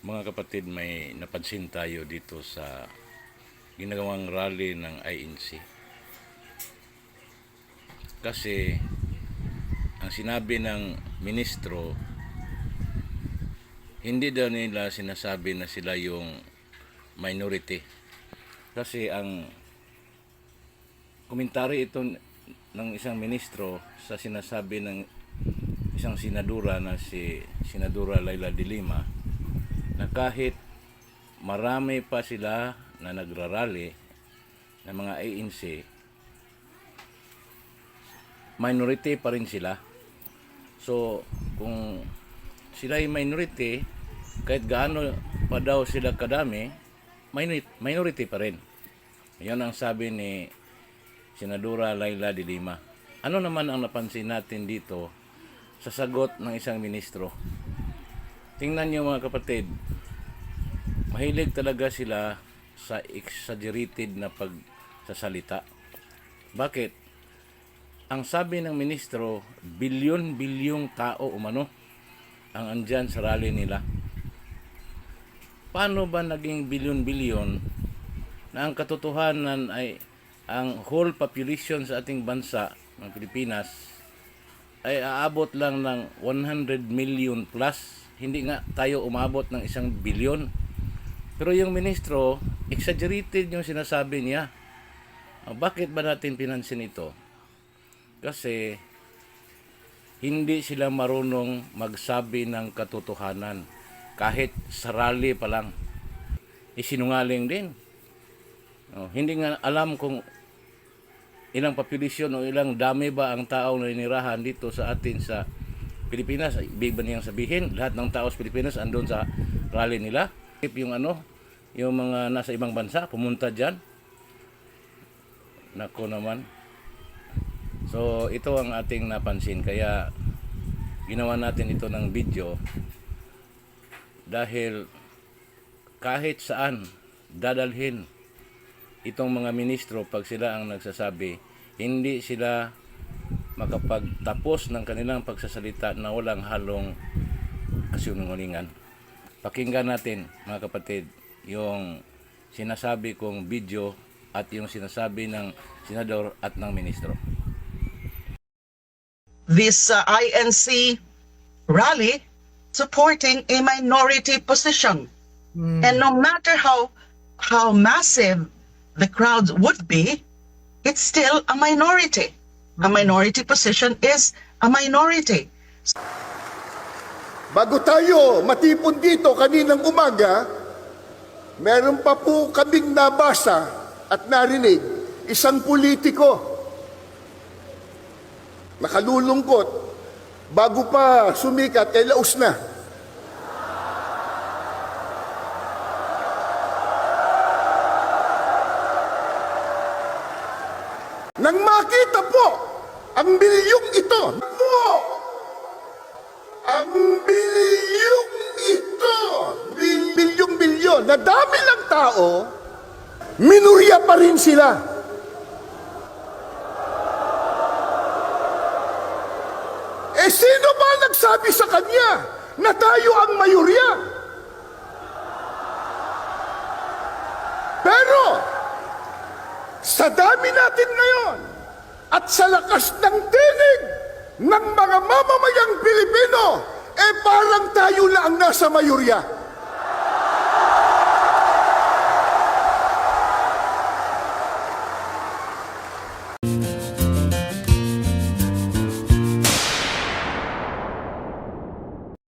Mga kapatid, may napansin tayo dito sa ginagawang rally ng INC. Kasi ang sinabi ng ministro, hindi daw nila sinasabi na sila yung minority. Kasi ang komentary ito ng isang ministro sa sinasabi ng isang senadora na si Senadora Laila de Lima na kahit marami pa sila na nagrarally ng mga ANC minority pa rin sila. So kung sila ay minority kahit gaano pa daw sila kadami minority, pa rin. Yan ang sabi ni Senadora Laila de Lima. Ano naman ang napansin natin dito sa sagot ng isang ministro? Tingnan niyo mga kapatid, mahilig talaga sila sa exaggerated na pagsasalita. Bakit? Ang sabi ng ministro, bilyon-bilyong tao umano ang andyan sa rally nila. Paano ba naging bilyon-bilyon na ang katotohanan ay ang whole population sa ating bansa ng Pilipinas ay aabot lang ng 100 million plus. Hindi nga tayo umabot ng isang bilyon. Pero yung ministro, exaggerated yung sinasabi niya. Ah, bakit ba natin pinansin ito? Kasi hindi sila marunong magsabi ng katotohanan. Kahit sa rally pa lang. Isinungaling din. Oh, hindi nga alam kung ilang population o ilang dami ba ang tao na inirahan dito sa atin sa Pilipinas. Ibig ba niyang sabihin, lahat ng tao sa Pilipinas andun sa rally nila. If yung ano, yung mga nasa ibang bansa, pumunta dyan. Nako naman. So, ito ang ating napansin. Kaya, ginawa natin ito ng video. Dahil, kahit saan, dadalhin itong mga ministro pag sila ang nagsasabi, hindi sila makapagtapos ng kanilang pagsasalita na walang halong kasinungalingan. Pakinggan natin mga kapatid yung sinasabi kong video at yung sinasabi ng senador at ng ministro. this uh, INC rally supporting a minority position. And no matter how how massive the crowds would be, it's still a minority. A minority position is a minority. Bago tayo matipon dito kaninang umaga, meron pa po kaming nabasa at narinig isang politiko. Nakalulungkot. Bago pa sumikat, eh laos na. Nang makita po ang bilyong ito, bilyong-bilyon, na dami lang tao, minurya pa rin sila. Eh sino ba nagsabi sa kanya na tayo ang mayurya? Pero, sa dami natin ngayon at sa lakas ng tinig ng mga mamamayang Pilipino, eh parang tayo na ang nasa mayurya.